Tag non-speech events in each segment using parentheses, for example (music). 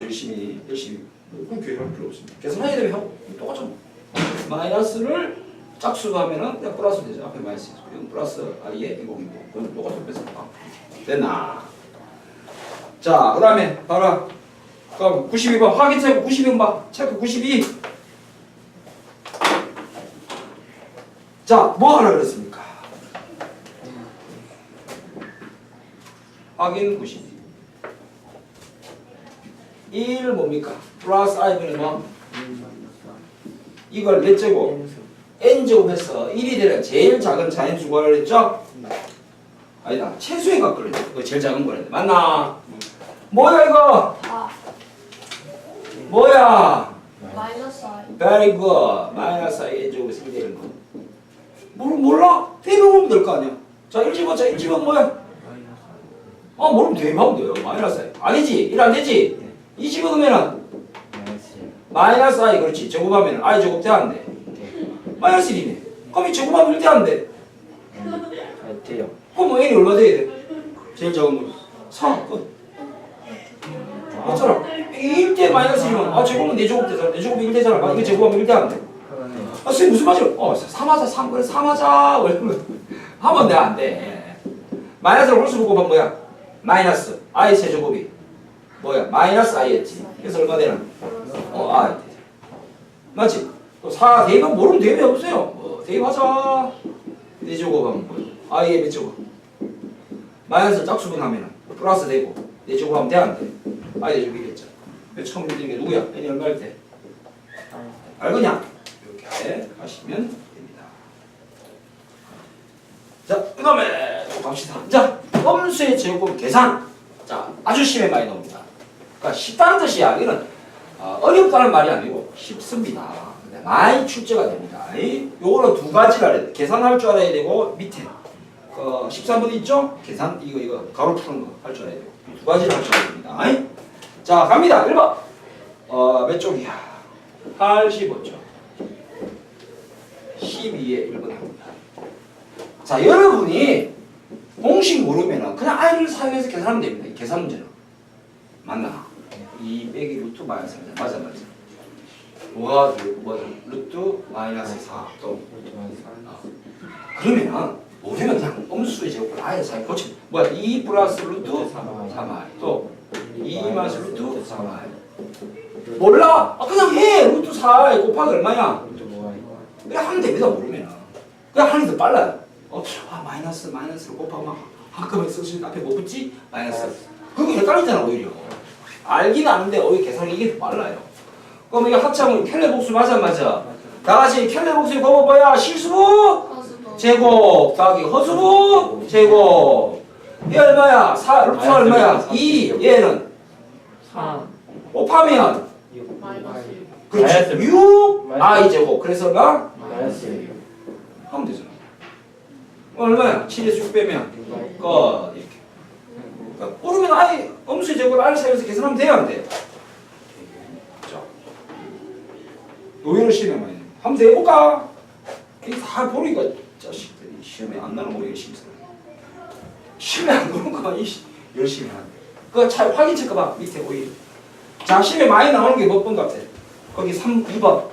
열심히 열심히 그건 교육할 필요 없습니다. 계산해야 되면 똑같죠. 마이너스를 짝수로 하면은 그냥 플러스 되죠. 앞에 마이너스 있고 이건 플러스 i에 1공이고 그건 똑같은 뺏어 아, 됐나? 자, 그 다음에 봐라. 그럼 92번 확인 체크 92번 봐. 체크 92. 자, 뭐 하라 그랬습니까? 확인 92. 1 뭡니까? 플러스 i분의 뭐? 이걸 몇 제곱? n제곱해서 1이 되는 제일 작은 자연수 뭐라 그랬죠? 아니다. 최소의 값을 그랬죠. 그 제일 작은 거랬는데 맞나? 뭐야 이거? 아 뭐야? 마이너스 i Very good. 마이너스 i n제곱에서 1 되는 거. 모르, 몰라? 대입해보면 될 거 아니야. 자, 1집어, 자, 1집어 뭐야? 아, 모르면 대입하면 돼요. 마이너스 i. 아니지? 1 안 되지? 2 집어넣으면은 마이너스 i 그렇지. 제곱하면 i 제곱 돼 안 돼? 마이너스 1이네. 그럼 이 제곱하면 1 돼안 돼? 돼요. 그럼 뭐 n이 얼마 돼야 돼? 제일 작은 거. 4. 끝. 맞잖아. 1대 마이너스 1이면 아 제곱은 4제곱 되잖아. 4제곱이 1 되잖아. 아, 이거 제곱하면 1 돼안 돼? 아, 선생님 무슨 말이야? 어, 3하자, 3, 그래, 3하자. 왜 그러는 거야? 하면 돼, 안 돼. 마이너스를 홀수 보고 봐, 뭐야? 마이너스. i 세제곱이. 뭐야? 마이너스 i였지. 그래서 얼마 되나? 어, i. 맞지? 또 4, 대입은 모르면 대입이 없어요. 뭐, 대입하자. 4제곱 하면 뭐야? i의 몇 제곱? 마이너스 짝수분 하면은 플러스 되고 4제곱 하면 돼, 안 돼? i 됐죠. 처음 들린 게 누구야? n이 얼마일 때? 알거냐? 이렇게 하시면 됩니다. 자, 그 다음에 또 갑시다. 자, 음수의 제곱 계산. 자, 아주 심해 많이 나옵니다. 그러니까 쉽다는 뜻이야. 이거는 어, 어렵다는 말이 아니고 쉽습니다. 많이 출제가 됩니다. 이 요거는 두 가지를 알아야 돼. 계산할 줄 알아야 되고 밑에 어, 13번 있죠? 계산 이거 이거 가로 푸는 거 할 줄 알아야 되고 이두 가지를 할 줄 알아야 됩니다. 자, 갑니다. 1번. 어, 몇 쪽이야? 85쪽. 12에 1번 합니다. 자, 여러분이 공식 모르면은 그냥 i를 사용해서 계산하면 됩니다. 이 계산 문제는. 맞나? 2 빼기 루트 마이너스 3. 맞아, 맞아. 뭐가 루- 뭐야? 루트 마이너스 4. 또 그러면은 모르면 그냥 음수의 제곱을 아예 사용 고치. 뭐야? 2 플러스 루트 3i. 또2 마이너스 루트 3i. 몰라? 아, 그냥 해. 루트 4 곱하기 얼마야? 그냥 하면 됩니다 모르면 그냥 하는 게더 빨라요 어, 아 마이너스 마이너스를 곱하고 막 한꺼번에 쓰시 앞에 뭐 붙지? 마이너스 그거 헷갈리잖아 오히려 알긴 아는데 오히려 계산이 이게 더 빨라요. 그럼 이게 합창은 켈레 복수 맞아 안 맞아? 다 같이 켈레 복수의 법은 뭐야? 실수부. 제곱. 더하기 허수부? 제곱. 얘 얼마야? 4 루트가 얼마야? 2 얘는? 곱하면? 마이너스 그렇지. 6 i 제곱. 그래서 얼마? 하면 되잖아. 얼마야? 7에서 6 빼면? 거 이렇게. 그러니까 모르면 아예 음수 제곱을 알을 사용해서 계산하면 돼요, 안 돼? 자, 노예로 시험에 많이. 한번 더 해볼까? 이게 다 보니까 자식들이 시험에 안 나는 거 이게 심스러워. 시험에 안 나오는 거만 이 열심히 하는 그거 잘 확인 체크 봐 밑에 오히려. 자, 시험에 많이 나오는 게 몇 번 같아? 거기 3, 2번.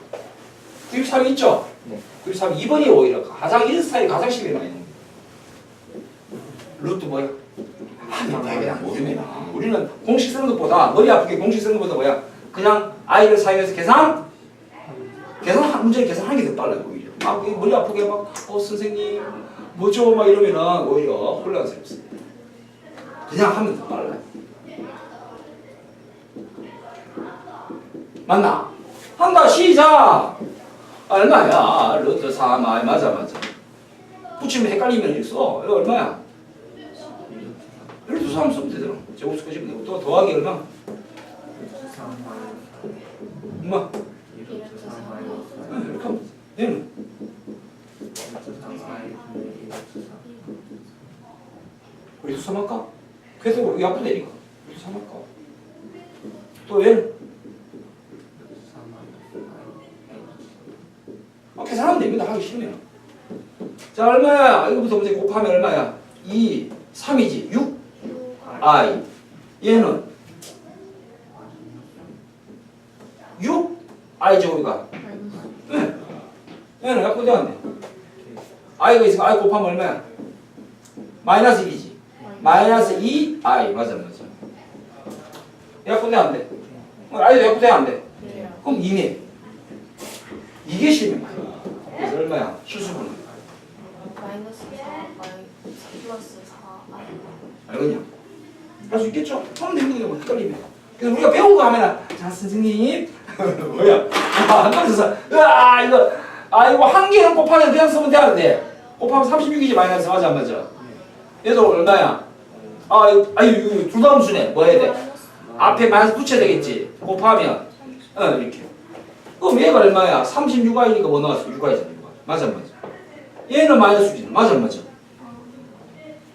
93 있죠? 네. 93 2번이 오히려 가장 이 스타일이 가장 심해 많이 나옵니다. 루트 뭐야? 돼 그냥 모르면 우리는 공식 쓰는 것보다 머리 아프게 공식 쓰는 것보다 뭐야? 그냥 아이를 사용해서 계산 계산 한 문제를 계산하는 게 더 빨라요 오히려 막 머리 아프게 막 어 선생님 뭐죠 막 이러면은 오히려 혼란스럽습니다. 그냥 하면 더 빨라요. 맞나? 한다 시작. 얼마야? 루트 3 아, 맞아 맞아. 붙이면 헷갈리면 있어. 이거 얼마야? 루트 3 쓰면 되잖아. 제곱 쓰시면 되고 또 더하기 얼마? 아, 이렇게 하면 돼. 얘는 루트 3 할까? 그래서 우리 앞으로 내니까 루트 3 할까? 또 얘는 아, 계산하면 됩니다. 하기 싫으면. 자, 얼마야? 이거부터 먼저 곱하면 얼마야? 2, 3이지. 6, 6 i. 얘는 i 제곱이가 마이너스 얘는 약분돼 안 돼? i가 있으면 i 곱하면 얼마야? 마이너스 1이지. 마이너스 2 i 맞아 맞아. 약분 돼 안 돼? 어, i도 약분 돼 안 돼? 그럼 2네. 이게 실면 그래서 얼마야? 실수분 마이너스 4 마이 플러스 4 아이 알겠냐? 할 수 있겠죠? 하면 되는 거냐 뭐 헷갈리면. 그래서 우리가 배운 거 하면은 자 선생님 (laughs) 뭐야? 아안 가르쳐서 으아 이거 아 이거 한 개는 곱하면 그냥 쓰면 되는데 곱하면 36이지 마이너스 맞아 안 맞아? 얘도 얼마야? 아 이거 아유 이거 둘다 함수네 뭐 해야 돼? 앞에 마이너스 붙여야 되겠지 곱하면 어 이렇게 그럼 얘가 얼마야? 36i니까 뭐 나왔어? 6i잖아 6i 맞아 안 맞아? 얘는 마이너스 6이잖아 맞아 안 맞아?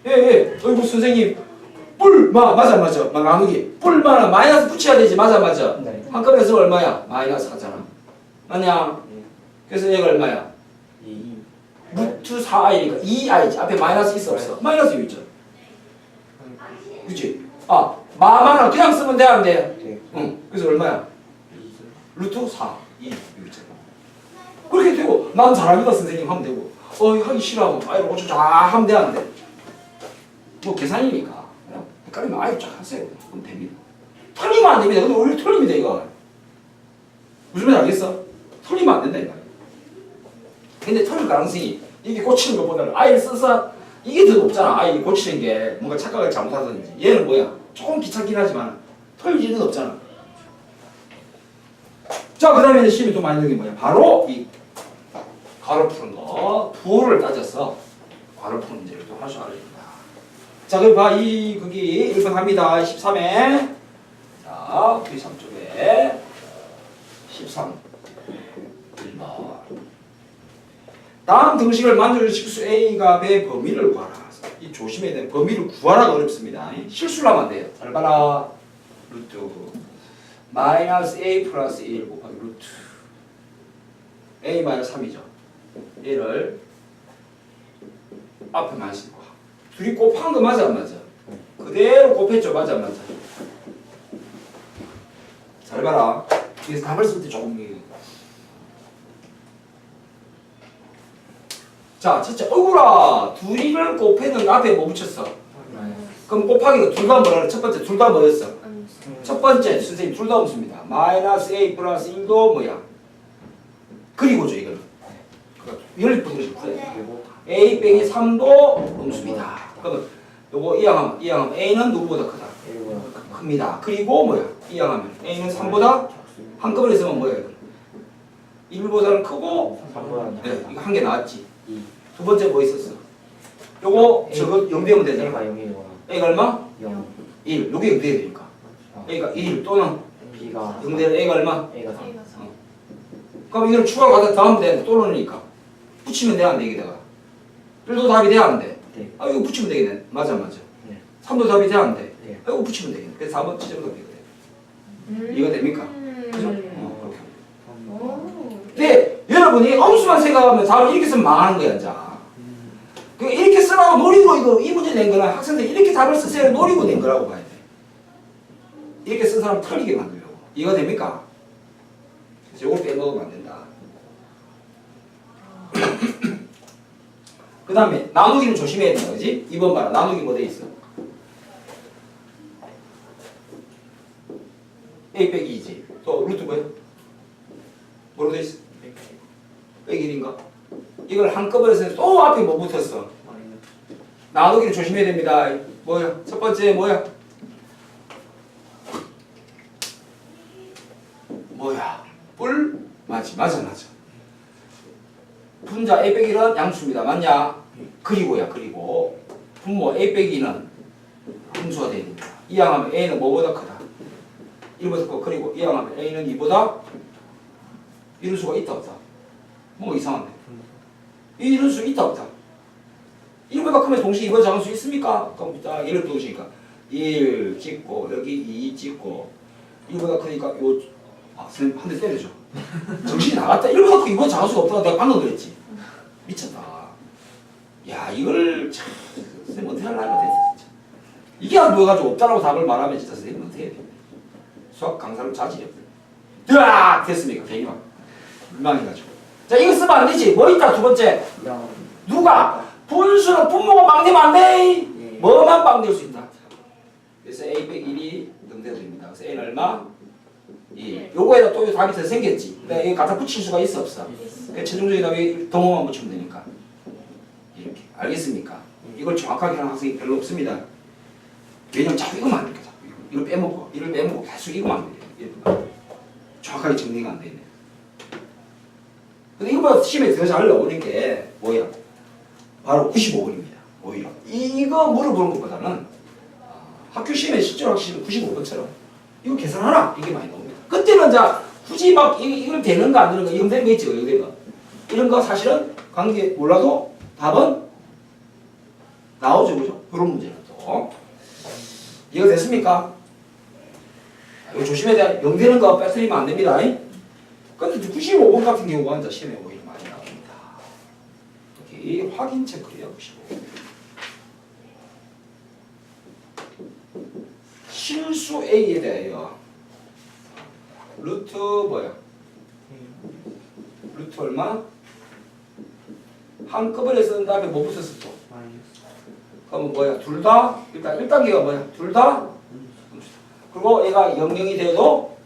예예 어이구 선생님 뿔마 맞아 안 맞아? 막 나누기 뿔마는 마이너스 붙여야 되지 맞아 안 맞아? 네. 한꺼번에 쓰면 얼마야? 마이너스 4잖아 맞냐? 그래서 얘가 얼마야? 이 루트 4i니까 2i지 앞에 마이너스 있어 없어? 마이너스 6 있죠 그치? 아 마마는 그냥 쓰면 돼 안 돼? 네. 응 그래서 얼마야? 루트 4 2 이거 있잖아 그렇게 되고 난 잘합니다 선생님 하면 되고 어 하기 싫어하면 아이를 어쩌자 하면 돼 안 돼? 뭐 계산이니까 헷갈리면 아이 쫙 하세요. 그럼 됩니다. 틀리면 안 됩니다. 근데 오히려 틀립니다 이거. 무슨 말인지 알겠어? 틀리면 안 된다 이거 근데 틀릴 가능성이 이게 고치는 것보다는 아이를 써서 이게 더 높잖아. 아이 고치는 게 뭔가 착각을 잘못하든지. 얘는 뭐야? 조금 귀찮긴 하지만 틀릴 일은 없잖아. 자, 그 다음에 시험이 또 많이 넣은 게 뭐냐? 바로 이 괄호 푸는 거. 부호를 따져서 괄호 푸는 문제를 또 알아야 됩니다. 자, 그럼 봐. 이, 거기 1번 합니다. 13에. 자, 뒤 3쪽에. 13. 1번. 다음 등식을 만들 실수 A가 배 범위를 구하라. 이 조심해야 돼. 범위를 구하라가 어렵습니다. 실수를 하면 안 돼요. 잘 봐라. 루트. 마이너스 a 플러스 1 곱하기 루트 a 마이너스 3이죠. 얘를 앞에 마시고 둘이 곱한 거 맞아 안 맞아? 그대로 곱했죠 맞아 안 맞아? 잘 봐라. 그래서 답을 쓸 때 조금 자 첫째 어구라 둘이를 곱했는데 앞에 뭐 붙였어? 그럼 곱하기가 둘다 뭐라? 첫 번째 둘 다 뭐였어? 첫 번째 선생님 둘 다 없습니다. 마이너스 a 플러스 1도 뭐야? 그리고죠 이거는. 그러니까 이걸 부르시 그리고 a 빼기 3도 음수입니다. 그러면 요거 이항하면 이항하면 a는 누구보다 크다. 큽니다. 그리고 뭐야? 이항하면 a는 3보다 한꺼번에 쓰면 뭐야 이거? 1보다는 크고 네, 이거 한 개 나왔지. 이두 번째 뭐 있었어? 요거 저거 0 되면 되잖아. A가 0이거나 a가 얼마? 0 1. 요게 0 돼야 되니까. a가 1 또는 B가 0 되는 a가 얼마? A가 3 A가 4 그럼 이걸 추가로 갖다 더하면 되는데 또 넣으니까 붙이면 돼야 안 돼, 여기다가 1도 답이 돼야 안 돼? 네. 아 이거 붙이면 되겠네 맞아 맞아 네. 3도 답이 돼야 안 돼? 네. 아 이거 붙이면 되겠네 그래서 4번 지점도 되거든 음. 이해가 됩니까? 그죠? 어, 그렇게 음. 오. 근데 여러분이 엄수만 생각하면 답을 이렇게 쓰면 망하는 거야 이제 그 이렇게 쓰라고 노리고 이거 이 문제 낸 거는 학생들 이렇게 답을 쓰세요 노리고 낸 거라고 봐야 돼 이렇게 쓴 사람 틀리게 만들려고 이해가 됩니까? 그래서 이걸 빼먹으면 안된다 그 다음에 나누기는 조심해야 된다 그지? 2번 봐라 나누기 뭐 돼 있어? a 빼기 2지 또 루트 뭐야? 뭐로 돼 있어? 빼기 1인가? 이걸 한꺼번에 쓰면 또 앞에 뭐 붙었어? 나누기를 조심해야 됩니다 뭐야? 첫 번째 뭐야? 뭐야? 뿔? 맞지 맞아 맞아 분자 a 빼기는 양수입니다. 맞냐? 그리고야 그리고. 분모 a 빼기는 분수가 돼야 됩니다 이항하면 a는 뭐보다 크다? 1보다 크고 그리고 이항하면 a는 2보다 이럴 수가 있다 없다? 뭐 이상한데? 이럴 수 있다 없다? 1보다 크면 동시에 2보다 작은 수 있습니까? 그럼 딱 1을 동시니까. 1 찍고 여기 2 찍고 1보다 크니까 요 아, 선생님 한 대 때려줘. 정신이 나갔다. 1보다 크고 2보다 작은 수가 없다고 내가 방금 그랬지 미쳤다 야 이걸 참 선생님 어떻게 하려고 됐어 진짜 이게 안 보여가지고 없다라고 답을 말하면 진짜 선생님 어떻게 해야 돼 수학 강사를 자질해 으악 됐습니까? 괜히 막 민망해가지고. 자 이거 쓰면 안 되지. 뭐 있다 두 번째. 영. 누가 분수는 분모가 빵되면 안 돼. 예. 뭐만 빵될 수 있다. 그래서 a 101이 등대됩니다. 그래서 a는 얼마? 2. 요거에다 또 답이 더 생겼지. 근데 이거 갖다 붙일 수가 있어 없어? 그 최종적인 답이 동호만 붙이면 되니까. 이렇게 알겠습니까? 이걸 정확하게 하는 학생이 별로 없습니다. 왜냐면 자꾸 이거만 안 돼. 자꾸 이거. 이걸 빼먹고 이걸 빼먹고 계속 이거만 안 돼. 이거. 정확하게 정리가 안 되네. 근데 이거보다 시험에 더 잘 나오는 게 뭐야? 바로 95번입니다. 오히려 이거 물어보는 것보다는 어, 학교 시험에 실제로 학시면 95번처럼 이거 계산하라 이게 많이 나옵니다. 그때는 자 굳이 막 이- 이걸 되는 거안 되는 거 이런 거 있죠 이런 거 이런 거 사실은 관계 몰라도 답은 나오죠 그죠? 그런 문제는 또 이해가 됐습니까? 아, 이거 조심해야 돼. 영되는 거 빼뜨리면 안 됩니다. 근데 95번 같은 경우가 시험에 오히려 많이 나옵니다. 확인 체크해요. 95. 실수 A에 대하여 루트 뭐야? 루트 얼마? 한꺼번에 쓰는 다음에 뭐 붙였어 또? 그러면 뭐야? 둘 다? 일단 1단계가 뭐야? 둘 다? 그리고 얘가 영영이 되어도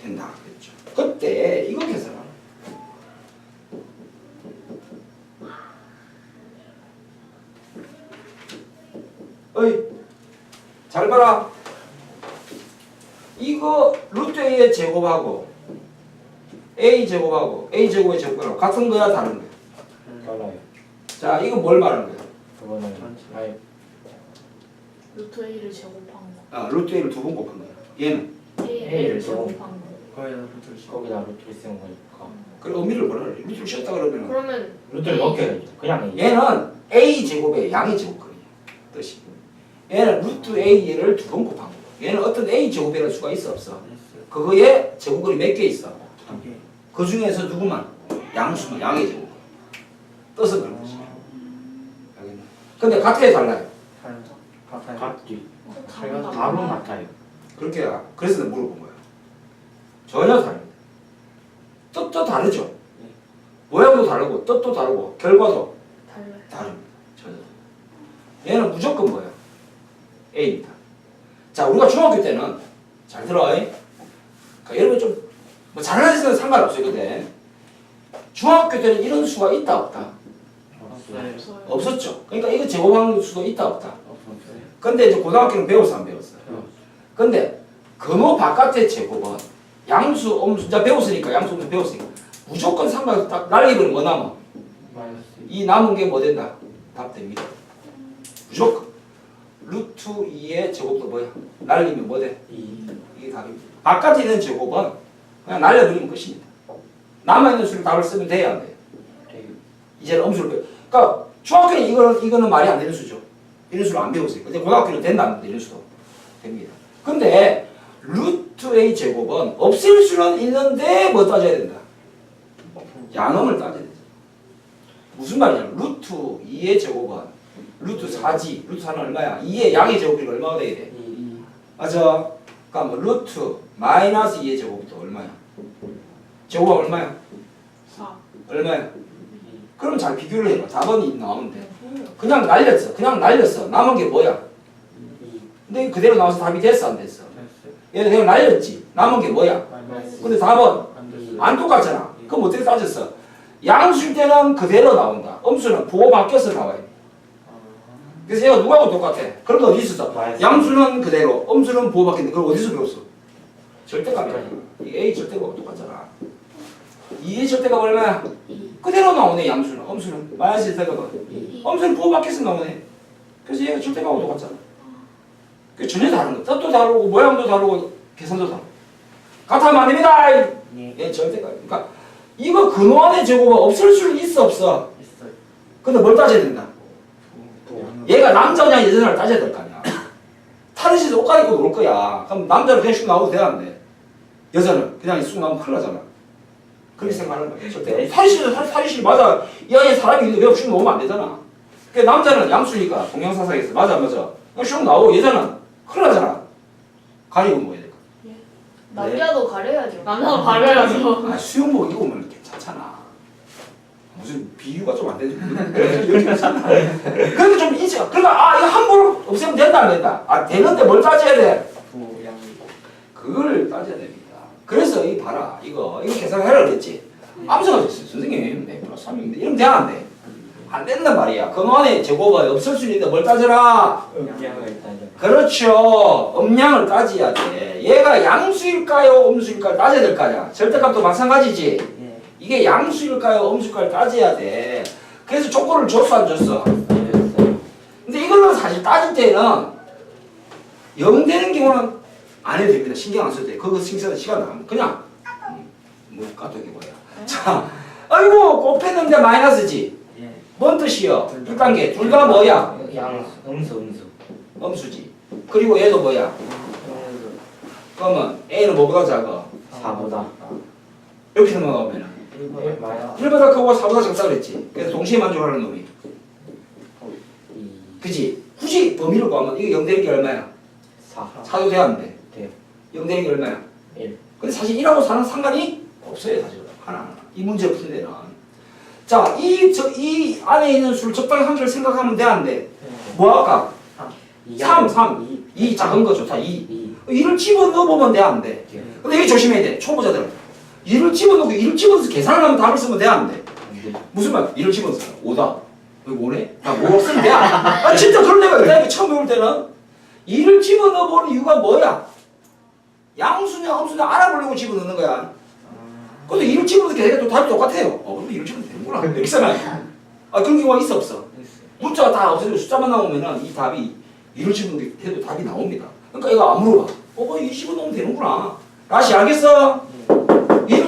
된다. 그랬죠. 그때 이거 계산하라. 어이, 잘 봐라. 이거 루트 A의 제곱하고 A 제곱하고 A 제곱의 제곱하고 같은 거야 다른 거야? 달라요. 자, 이거 뭘 말하는 거야? 그거는 아예 루트 A를 제곱한 거. 아, 루트 A를 두 번 곱한 거야. 얘는 A를 제곱한 거. 거기다 루트를 거기다 루트를 쓰는 거니까. 그 의미를 뭐라 그래? 루트를 씌웠다 그러면 그러면 루트를 A 넣게야죠. 그냥 A. 얘는 A 제곱의 양의 제곱거리야 뜻이 얘는 루트 A를 두 번 곱한 거야 얘는 어떤 A 제곱이라는 수가 있어 없어 그거에 제곱거리 몇개 있어 그 중에서 누구만 양수만 양의 제곱 뜻은 그런 거지 알겠나? 근데 같아야 달라요 같아요. 같지. 답은 같아요. 그렇게 야 그래서 내가 물어본 거야 전혀 다릅니다 뜻도 다르죠 모양도 다르고 뜻도 다르고 결과도 달라요. 다릅니다. 전혀. 얘는 무조건 뭐예요? A입니다. 자, 우리가 중학교 때는 잘 들어. 그러니까 여러분 좀 뭐 잘하는 데는 상관없어요. 근데 중학교 때는 이런 수가 있다 없다 없어요. 없었죠. 그러니까 이거 제곱하는 수도 있다 없다. 없어요. 근데 이제 고등학교는 배웠어 안 배웠어? 근데 근호 바깥의 제곱은 양수, 음수, 이제 배웠으니까 양수, 음수 배웠으니까 무조건 상관없어. 딱 날리면 뭐 남아? 이 남은 게 뭐 된다? 답 됩니다. 무조건. 루트 2의 제곱도 뭐야? 날리면 뭐 돼? 이. 이게 답입니다. 바깥에 있는 제곱은 그냥 날려버리면 끝입니다. 남아있는 수를 답을 쓰면 돼야 안 돼. A. 이제는 음수를 배워. 그러니까 중학교는 이거는, 이거는 말이 안 되는 수죠. 이런 수를 안 배웠어요. 근데 고등학교는 된다는데 이런 수도 됩니다. 근데 루트 A 제곱은 없앨 수는 있는데 뭐 따져야 된다? 양음을 따져야 되죠. 무슨 말이냐? 루트 2의 제곱은 루트 4지. 루트 4는 얼마야? 2의 양의 제곱이 얼마가 돼야 돼? 이. 맞아. 그러니까 뭐 루트 마이너스 2의 제곱도 얼마야? 제곱은 얼마야? 4. 얼마야? 그럼 잘 비교를 해봐. 답은 나오면 돼. 음. 그냥 날렸어. 그냥 날렸어. 남은 게 뭐야? 이. 근데 그대로 나와서 답이 됐어 안 됐어? 얘는 그냥 날렸지. 남은 게 뭐야? 근데 답은 안 됐어요. 안 똑같잖아. 그럼 어떻게 따졌어? 양수일 때는 그대로 나온다. 음수는 부호 바뀌어서 나와요. 그래서 얘가 누구하고 똑같아? 그런 거 어디 있었어? 양수는 그대로, 음수는 부호 바뀌는데 그걸 어디서 배웠어? 절대값이야. 이 A 절대값하고 똑같잖아. 2의 절대값 얼마야? 2. 그대로 나오네 양수는. 음수는 마이너스 절대값은. 2. 음수는 부호 바뀌어서 나오네. 그래서 얘가 절대값하고 똑같잖아. 그 전혀 다른 거. 뜻도 다르고 모양도 다르고 계산도 다르고. 같아면 안 됩니다. 예. 얘 절대값. 그러니까 이거 근원의 제곱은 없을 수는 있어 없어. 있어요. 근데 뭘 따져야 된다? 또. 얘가 남자냐 여자냐를 따져야 될 거 아니야. 타르시에서 옷 갈아입고 놀 거야. 그럼 남자는 그냥 쑥 나오도 되는데 여자는 그냥 쑥 나오면 큰일 나잖아. 그렇게 생각하는 거야. 절대. 타르시도 타르시 맞아. 이 안에 사람이 있는데 그냥 쑥 나오면 안 되잖아. 그 남자는 양수니까 동양사상에서 맞아 맞아. 쑥 나오고 여자는 큰일 나잖아. 가리고 뭐야 될까? 예. 남자도 가려야죠. 남자도 가려야죠. 아, 수영복 입으면 괜찮잖아. 무슨 비유가 좀 안 되지? 괜찮아. 그래도 좀 인식. 그러니까 아 이거 함부로 없애면 된다 안 된다. 아 되는데 뭘 따져야 돼? 부양 그걸 따져야 됩니다. 그래서 이 봐라 이거 이거 계산해라 그랬지. 암수가 됐어 선생님 네 플러스 3인데 이러면 돼안 안 돼? 안 된단 말이야. 그 안에 제곱이 없을 수 있는데 뭘 따져라? 음양을 따져 그렇죠. 음량을 따져야 돼. 얘가 양수일까요? 음수일까요? 따져야 될 거 아니야. 절대값도 마찬가지지. 예 이게 양수일까요? 음수일까요? 따져야 돼. 그래서 조건을 줬어 안 줬어? 근데 이거는 사실 따질 때는 0 되는 경우는 안 해도 됩니다. 신경 안 써도 돼. 그거 신경 시간 나면 그냥 음, 뭐 까닭이 뭐야. 자, 아이고 곱했는데 마이너스지. 예뭔 뜻이요? 1단계 둘 다 뭐야? 양 음수 음수 음수지. 그리고 얘도 뭐야? 그러면 A는 뭐보다 작아? 4보다 이렇게 넘어가면은 1 마야 1보다 크고 4보다 작다 그랬지. 그래서 동시에 만족하는 놈이. 2 그지? 굳이 범위를 구하면 이거 0 되는 게 얼마야? 4 4도 돼야 안 돼. 돼요 0 되는 게 얼마야? 1 근데 사실 1하고 4는 상관이 없어요 사실 하나 이 문제 푸는 데는 자 이 저 이 안에 있는 수를 적당히 한 개를 생각하면 돼 안 돼? 뭐 할까? 3, 3. 2 작은 거 좋다 2 2 2를 집어넣어 보면 돼 안 돼? 근데 이게 조심해야 돼 초보자들은 2를 집어넣고 2를 집어넣어서 계산을 하면 답을 쓰면 돼 안 돼? 무슨 말? 2를 집어넣었어 5다 왜 뭐네? 나뭐 없으면 돼? 아 진짜 그런 애가 있다 처음 배울 때는 2를 집어넣어 보는 이유가 뭐야? 양수냐 음수냐 알아보려고 집어넣는 거야 근데 이를 집어넣어도 걔네가 또 답이 똑같아요. 어, 그럼 이를 집어도 되는구나. 이렇게 생각해. 아, 그런 경우가 있어, 없어? 문자가 다 없어지고 숫자만 나오면은 이 답이 이를 집어넣게 해도 답이 나옵니다. 그러니까 얘가 안 물어봐. 어, 뭐, 이 집어넣으면 되는구나. 다시 알겠어?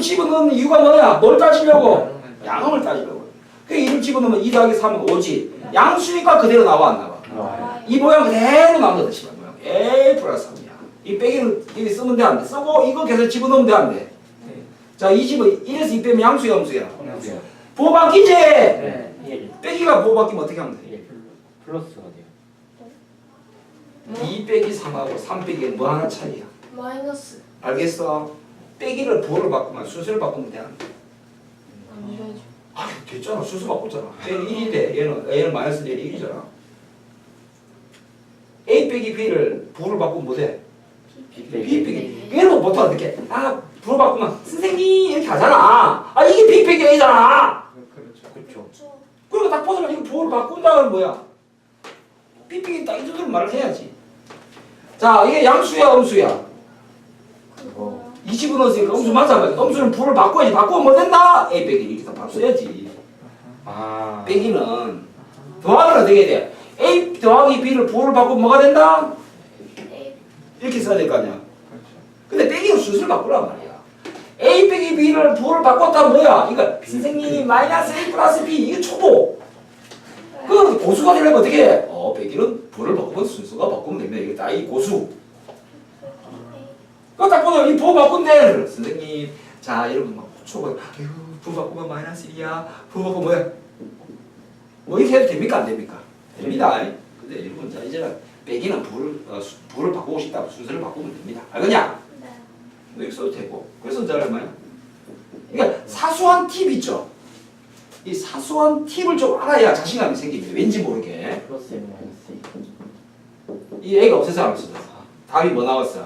집어넣는 이유가 뭐야? 뭘 따지려고? 양음을 따지려고. 그 이를 집어넣으면 2 더하기 3은 5지. 양수니까 그대로 나와, 안 나와? 나와요 이 모양 그대로 나온다, 뜻이야, 모양. A 플러스 3이야. 이 빼기는 여기 쓰면 돼, 안 돼? 쓰고 이거 계속 집어넣으면 돼, 안 돼? 자, 이 집은 1에서 2 빼면 양수야, 음수야? 음수요 부호 바뀌지? 네1 빼기가 부호 바뀌면 어떻게 하면 돼? 1 플러스가 돼요 2 빼기 3하고 3 빼기는 뭐 하나 차이야? 마이너스. 알겠어? 빼기를 부호를 바꾸면 순서를 바꾸면? 안 되죠. 아, 됐잖아. 순서 바꿨잖아. 얘는 1이 돼. 얘는, 얘는 마이너스 얘는 1이잖아. A 빼기 B를 부호를 바꾸면 뭐 돼? B 빼기. 얘는 보통 어떻게? 아, 부호 바꾸면 선생님 이렇게 하잖아. 아, 이게 B 빼기 A잖아. 그렇죠 그렇죠. 그리고 딱 보자마자 이거 부호를 바꾼다는 뭐야? B 빼기 딱 이 정도로 말을 해야지. 자, 이게 양수야, 음수야? 그거요. 이 집어넣었으니까? 음수 맞아. 음수는 부를 바꿔야지. 바꾸면 뭐 된다? A 빼기 이렇게 다 바로 써야지. 아 빼기는 더하기는 어떻게 돼? A 더하기 B를 부를 바꾸면 뭐가 된다? 이렇게 써야 될 거 아니야. 그렇죠. 근데 빼기는 순서를 바꾸란 말이야. A 빼기 B를 부를 바꿨다 뭐야? 이거 선생님 마이너스 A 플러스 B 이게 초보. 그 고수가 되려면 어떻게 해? 어 빼기는 부를 바꾸면 순서가 바꾸면 됩니다. 이게 다이 고수 그딱 보다 이 부호 바꾼대 선생님 자 여러분 막 초보 아유 부호 바꾸면 마이너스 1이야. 부호 바꾸면 뭐야? 뭐 이렇게 해도 됩니까? 안 됩니까? 됩니다. 근데 여러분 자 이제는 빼기는 부를 어, 수- 부를 바꾸고 싶다 순서를 바꾸면 됩니다. 알겠냐 네. 뭐 이렇게 써도 되고. 그래서 잘 얼마야. 그러니까 사소한 팁 있죠? 이 사소한 팁을 좀 알아야 자신감이 생깁니다. 왠지 모르게. 플러스 마이너스 이 애가 없애서 안 없어져 답이 뭐 나왔어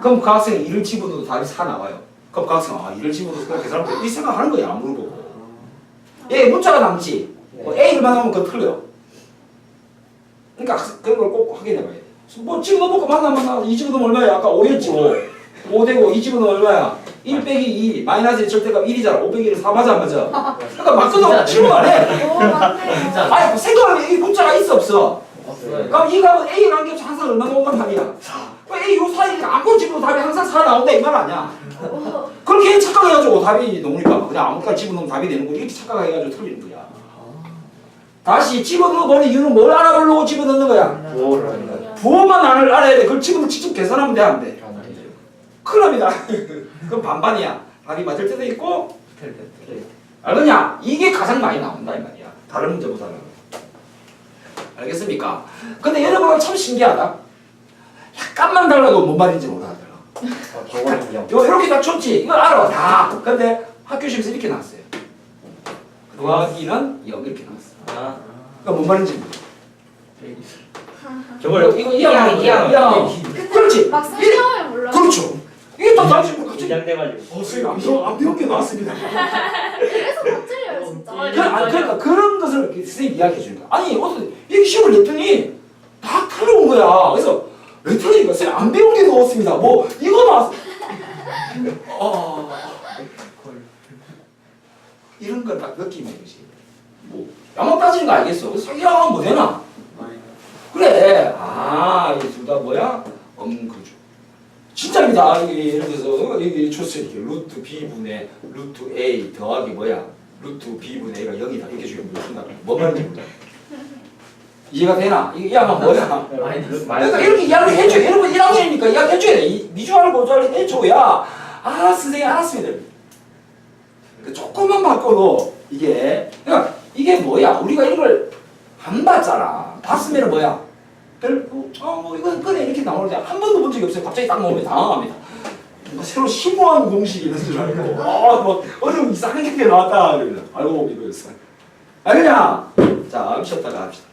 그럼 그 학생이 1을 집어넣어도 답이 4 나와요. 그럼 그 학생은 아 1을 집어넣어서 그냥 계산하면 이 생각하는 거야 안 물어보고. 얘 문자가 남지. 뭐 A를만 나오면 그거 틀려. 그러니까 학생- 그런 걸 꼭 확인해봐야 돼. 뭐 집어넣고 만나 만나 이 집어넣으면 얼마야? 아까 5였지 5. 5 되고 이 집어넣으면 얼마야? 1 빼기 2 마이너스 1 절대값 1이잖아. 5 빼기 1은 4 맞아 안 맞아? (laughs) 그러니까 막 끊어 질문 안 해. 오. 아니 생각을 이 문자가 있어 없어? 없어요 그럼 이 값은 A를 남겨서 항상 얼마 나온단 말이야. 집어도 답이 항상 4 나온다 이 말 아니야. 오, 그렇게 착각해가지고 답이 나오니까 그냥 아무거나 집어넣으면 답이 되는 거 이렇게 착각해가지고 틀리는 거야. 다시 집어넣어보는 이유는 뭘 알아보려고 집어넣는 거야? 부호만 알- 알아야 돼. 그걸 집어넣어 직접 계산하면 돼, 안 돼? 큰일 납니다. (laughs) 그럼 반반이야. 답이 맞을 때도 있고. 알겠냐? 이게 가장 많이 나온다, 이 말이야. 다른 문제보다는. 알겠습니까? 근데 여러분은 참 신기하다. 약간만 달라도 뭔 말인지 몰라요. 어, 저거는 그냥 요 이렇게 다 쳤지. 이거 알아 다. 근데 학교 시험에서 이렇게 나왔어요. 더하기는 0 이렇게 나왔어. 아 그러니까 뭔 말인지. 저걸 이거 이양 이양, 이양. 그렇지. 막상 이- 시험에 몰라. 그렇죠. 이게 딱 당신 갑자기 긴장돼가지고 어 선생님 안 배운 안 배운 게 나왔습니다. 그래서 못 틀려요 진짜. 그, 아, 그러니까 그런 것을 이렇게 선생님 이야기해 거야. 아니 어떤 이렇게 시험을 냈더니 다 틀려온 거야. 그래서 왜 틀리니까 선생님 안 배운 게 나왔습니다. 뭐 이거 나왔. 어. 이런 걸 딱 느끼면 되지. 뭐 야만 따지는 거 알겠어. 그래서 이랑 뭐 되나? 그래. 아, 이둘다 뭐야? 엄그죠. 진짜입니다. 예를 들어서 여기 줬어요. 이렇게 루트 b분의 루트 a 더하기 뭐야? 루트 b분의 a가 0이다. 이렇게 주면 뭐 준다. 뭐 말인지 몰라. 이해가 되나? 이게 야가 뭐야? 많이 들 그러니까 이렇게 이야기 해줘. 여러분 1학년이니까 이야기 해줘야 돼. 이 미주알 고주알 해줘야 아 선생님 알았습니다. 그러니까 조금만 바꿔도 이게 그러니까 이게 뭐야? 우리가 이걸 안 봤잖아. 봤으면 뭐야? 별뭐 어, 뭐 이거 그래 이렇게 나오는데 한 번도 본 적이 없어요. 갑자기 딱 나오면 당황합니다. 뭐 새로 심오한 공식이 있는 줄 알고 아뭐 어려운 이상한 게 나왔다 그러면 알고 보기 그랬어. 알겠냐? 자 쉬었다가 합시다.